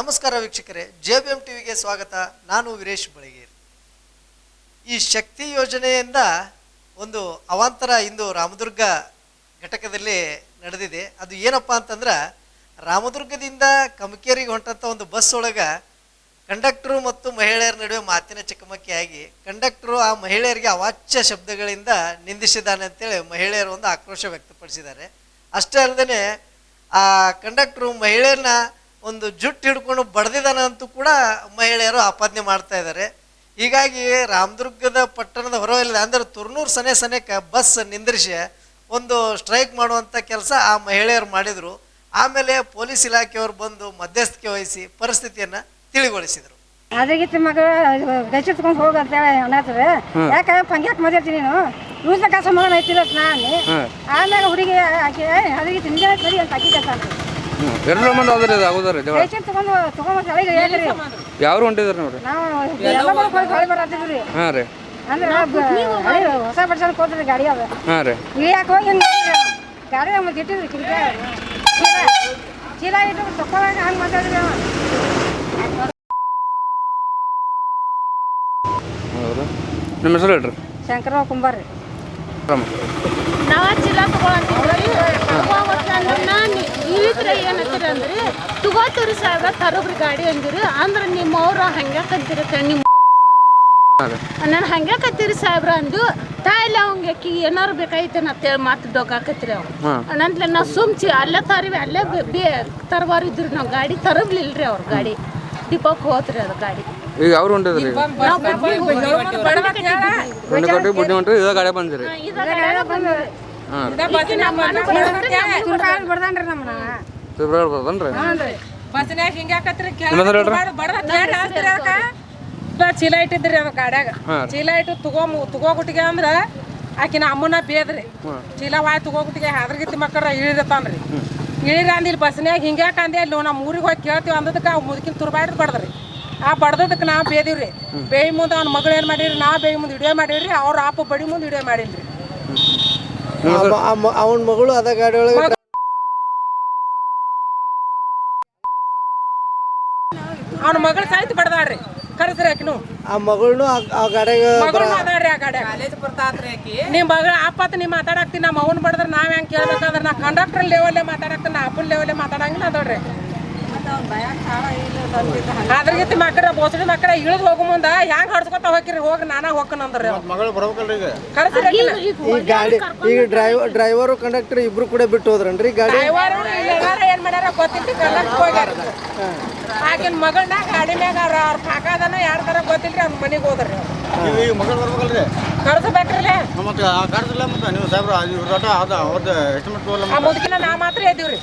ನಮಸ್ಕಾರ ವೀಕ್ಷಕರೇ, J B M ಟಿವಿಗೆ ಸ್ವಾಗತ. ನಾನು ವೀರೇಶ್ ಬಳಿಗೇರಿ ಈ ಶಕ್ತಿ ಯೋಜನೆಯಿಂದ ಒಂದು ಅವಾಂತರ ಇಂದು ರಾಮದುರ್ಗ ಘಟಕದಲ್ಲಿ ನಡೆದಿದೆ. ಅದು ಏನಪ್ಪ ಅಂತಂದ್ರೆ, ರಾಮದುರ್ಗದಿಂದ ಕಮಕೇರಿಗೆ ಹೊಂಟಂಥ ಒಂದು ಬಸ್ ಒಳಗೆ ಕಂಡಕ್ಟರು ಮತ್ತು ಮಹಿಳೆಯರ ನಡುವೆ ಮಾತಿನ ಚಕಮಕಿ ಆಗಿ, ಕಂಡಕ್ಟರು ಆ ಮಹಿಳೆಯರಿಗೆ ಅವಾಚ್ಯ ಶಬ್ದಗಳಿಂದ ನಿಂದಿಸಿದ್ದಾನೆ ಅಂತೇಳಿ ಮಹಿಳೆಯರು ಒಂದು ಆಕ್ರೋಶ ವ್ಯಕ್ತಪಡಿಸಿದ್ದಾರೆ. ಅಷ್ಟೇ ಅಲ್ಲದೆ ಆ ಕಂಡಕ್ಟರು ಮಹಿಳೆಯರನ್ನ ಒಂದು ಜುಟ್ಟು ಹಿಡ್ಕೊಂಡು ಬಡ್ದಿದ್ದಾನೆ ಅಂತೂ ಕೂಡ ಮಹಿಳೆಯರು ಆಪಾದನೆ ಮಾಡ್ತಾ ಇದ್ದಾರೆ. ಹೀಗಾಗಿ ರಾಮದುರ್ಗದ ಪಟ್ಟಣದ ಹೊರವಲಯದ ಅಂದರೆ ತುರ್ನೂರು ಸನೆ ಸನೇಕ ಬಸ್ ನಿಂದ್ರಿಸಿ ಒಂದು ಸ್ಟ್ರೈಕ್ ಮಾಡುವಂಥ ಕೆಲಸ ಆ ಮಹಿಳೆಯರು ಮಾಡಿದರು. ಆಮೇಲೆ ಪೊಲೀಸ್ ಇಲಾಖೆಯವರು ಬಂದು ಮಧ್ಯಸ್ಥಿಕೆ ವಹಿಸಿ ಪರಿಸ್ಥಿತಿಯನ್ನು ತಿಳಿಗೊಳಿಸಿದರು. ಅದಕ್ಕಿಂತ ಮಗ ಗಚ್ಚಿ ಹೋಗಂತ ಹೋಗ ಅಂತ ಹೇಳಿ ಅನ್ನತ್ತಾರೆ ಯಾಕೆ ಪಂಗ್ಯಾಕ್ ಮದಿರ್ತೀನಿ ನೀನು ಕಾಸ ಮಗನ ಐತಿಲ್ಲ ನಾನು ಆಮೇಲೆ ಹುಡುಗಿ ಹಾಕಿ ಅದಕ್ಕೆ ತಿಂದ ಸರಿ ಅಂತ ಹಾಕಿದ್ದೆ ಅಂತ ಎರಡು ಮಂದಿ ಅದ್ರಿ ಇದು ಆಗೋದ್ರಿ ಜಗಳ. ಗಚ್ಚಿ ತಗೊಂಡು ತಗೊಂಡು ಕೆಳಗೆ ಹೇಳ್ರಿ ಯಾವ್ರು ಹೊಂಟಿದ್ರಿ ನೋಡ್ರಿ? ನಾವು ಎಲ್ಲ ಮಗ ಹೋಗಿ ಹೊಳಿ ಬರತ್ತಿದ್ರಿ ಹಾಂ ರೀ. ಅಂದ್ರೆ ಹಳೆ ಹೊಸ ಬಡ್ಸಲ್ ಹೋದ್ರಿ ಗಾಡಿ ಅದ. ಹಾಂ ರೀ. ಇಳಿಯಾಕೆ ಹೋಗಿ ಹಿಂಗ್ ಗಾಡಿ ಮತ್ತೆ ಇಟ್ಟಿದ್ರಿ ಕಿರಿಕ ಚೀಲ. ಚೀಲ ಇಟ್ಟು ಹಂಗೆ ಮಾತಾಡಿದ್ರಿ ಅವ ನಿಮ್ಮ ಹೆಸರು ಹೇಳ್ರಿ. ಶಂಕರ ಕುಂಬಾರ್ರಿ ನಾವ ಚೀಲ ನಾನು ಇಳಿದ್ರೆ ಏನಂತೀರಿ ಅಂದ್ರಿ ತಗೋತೀರಿ ಸಾಹೇಬ್ರ ತರೋಬ್ರಿ ಗಾಡಿ ಅಂದಿರಿ ಅಂದ್ರೆ ನಿಮ್ಮವ್ರ ಹಂಗೆ ಕಂತೀರಿ ನಿಮ್ಮ ರೀ ನಾನು ಹಂಗೆ ಕತ್ತೀರಿ ಸಾಹೇಬ್ರ ಅಂದು ತಾಯಿಲ್ಲ ಅವಂಗೆ ಅಕ್ಕಿ ಏನಾರು ಬೇಕಾಯ್ತೇನ ಅಂತೇಳಿ ಮಾತು ಡೊಗಾಕತ್ರಿ ಅವ್ರು ನಂತರ ನಾವು ಸುಮ್ಚಿ ಅಲ್ಲೇ ತರಿವಿ ಅಲ್ಲೇ ಬೇ- ತರವಾರ ಇದ್ರಿ ನಾವು ಗಾಡಿ ತರಬ್ಲಿಲ್ರಿ ಅವ್ರ ಗಾಡಿ ಡಿಪೋಕ್ ಹೋತ್ರಿ ಅದು ಗಾಡಿ ಈಗ ಅವ್ರು ಹೊಂಟಿದ್ರಿ ಈಗ ನಾವು ಬಂಡಿ ಕೊಟ್ಟು ಬುಡ್ಡಿ ಹೊಂಟ್ರಿ ಇದೇ ಗಾಡಿ ಬಂದಿರಿ ಹಾಂ ಬರ್ದನ್ರಿ ನಮ್ಮನ್ನ ಬರ್ದನ್ರಿ ಬಸ್ನ್ಯಾಗ ಹಿಂಗ್ಯಾಕತ್ರಿ ಹೇಳ್ರಿ. ಚೀಲ ಇಟ್ಟಿದ್ರಿ ಅದ ಗಾಡ್ಯಾಗ ಚೀಲ ಇಟ್ಟು ತಗೋ ತಗೋಗುಟ್ಟಿಗೆ ಅಂದ್ರ ಆಕಿನ ಅಮ್ಮನ ಬೇದ್ರಿ. ಚೀಲ ವಾಯ್ ತಗೋಗುಟ್ಟಿಗೆ ಹಾದ್ರಗಿತ್ತಿ ಮಕ್ಕಳ ಇಳಿದತ್ತಾನ್ರಿ ಇಳಿರ ಅಂದಿಲ್ ಬಸ್ನ್ಯಾಗ ಹಿಂಗ್ಯಾಕ ಅಂದೆ ಅಲ್ಲಿ ನಮ್ಮ ಊರಿಗೆ ಹೋಗಿ ಕೇಳ್ತೀವಿ ಅಂದದಕ್ಕೆ ಅವ್ ಮುದುಕಿನ ತುರ್ಬಾಡ್ದು ಬಡದ್ರಿ. ಆ ಬಡ್ದದಕ್ಕೆ ನಾವು ಬೇದಿವ್ರಿ ಬೇಯಿ ಮುಂದೆ ಅವ್ನ ಮಗಳು ಏನು ಮಾಡಿರಿ? ನಾ ಬೇಯಿ ಮುಂದೆ ವಿಡಿಯೋ ಮಾಡಿವ್ರಿ ಅವ್ರ ಆಪ ಬಡಿ ಮುಂದೆ ವಿಡಿಯೋ ಮಾಡಿಲ್ರಿ. ಅವನ ಮಗಳು ಅದ ಗಾಡಿ ಒಳಗೆ ಅವ್ನ ಮಗಳು ಸಾಯ್ತು ಬಡದಾಡ್ರಿ ಕರೆಸ್ರಿ ಆಕಿನು. ಆ ಮಗಳನು ಆ ಗಾಡಿಯಾಗ ಮಗಳು ಅದಾಡ್ರಿ ಆ ಗಾಡ್ಯಾಗ. ನಿಮ್ಮ ಮಗಳ ಅಪ್ಪತ್ ನೀ ಮಾತಾಡಾಕ್ತಿ ನಮ್ಮ ಅವನ್ ಬಡದ್ರ ನಾವ್ ಹೆಂಗ್ ಕೇಳ್ಬೇಕಾದ್ರೆ ನಾ ಕಂಡಕ್ಟರ್ ಲೆವೆಲ್ಲೇ ಮಾತಾಡಕ್ತೀನಿ ನಾ ಅಪ್ಪನ ಲೆವೆಲ್ಲೇ ಮಾತಾಡಂಗಿಲ್ಲ ಅದೋಡ್ರಿ ಅದ್ರಗಿತ್ತಿ ಮಕ್ಕಳ ಬೋಸಡಿ ಮಕ್ಕಳ ಇಳಿದು ಹೋಗೋ ಮುಂದ ಹೆಂಗ್ ಹಡ್ಸ್ಕೊತ ಹೋಗಿರಿ ಹೋಗಿ ನಾನಾ ಹೋಗ್ಕನ ಅಂದ್ರಿ ಮಗಳು ಬರ್ಬೇಕಲ್ರಿ ಈಗ? ಈ ಗಾಡಿ ಈಗ ಡ್ರೈವರ್ ಡ್ರೈವರು ಕಂಡಕ್ಟರ್ ಇಬ್ರು ಕೂಡ ಬಿಟ್ಟು ಹೋದ್ರನ್ರಿ ಗಾಡಿ? ಡ್ರೈವರು ಏನು ಮಾಡ್ಯಾರ ಗೊತ್ತಿಲ್ರಿ ಕಲ್ಲಕ್ ಹೋಗ್ಯಾರ. ಆಕಿನ ಮಗಳನ್ನ ಗಾಡಿ ಮ್ಯಾಗ ಅವ್ರ ಅವ್ರ ಕಾಕದನ ಯಾರ ತರ ಗೊತ್ತಿಲ್ರಿ ಅವ್ನ ಮನೆಗೆ ಹೋದ್ರಿ ಈ ಈಗ ಮಗಳು ಬರ್ಬೇಕಲ್ರಿ? ಕಳ್ಸಬೇಕ್ರಿ ಮತ್ತೆ ಕಾರ್ಸಿಲ್ಲ ಮತ್ತೆ ನೀವು ಸಾಹೇಬ್ರ ಇವ್ರ ಆಟ ಅದ ಅವ್ರದ್ದು ಎಸ್ಟಿಮೇಟ್ ಮುದುಕಿನ ನಾ ಮಾತ್ರ ಇದ್ದೀವ್ರಿ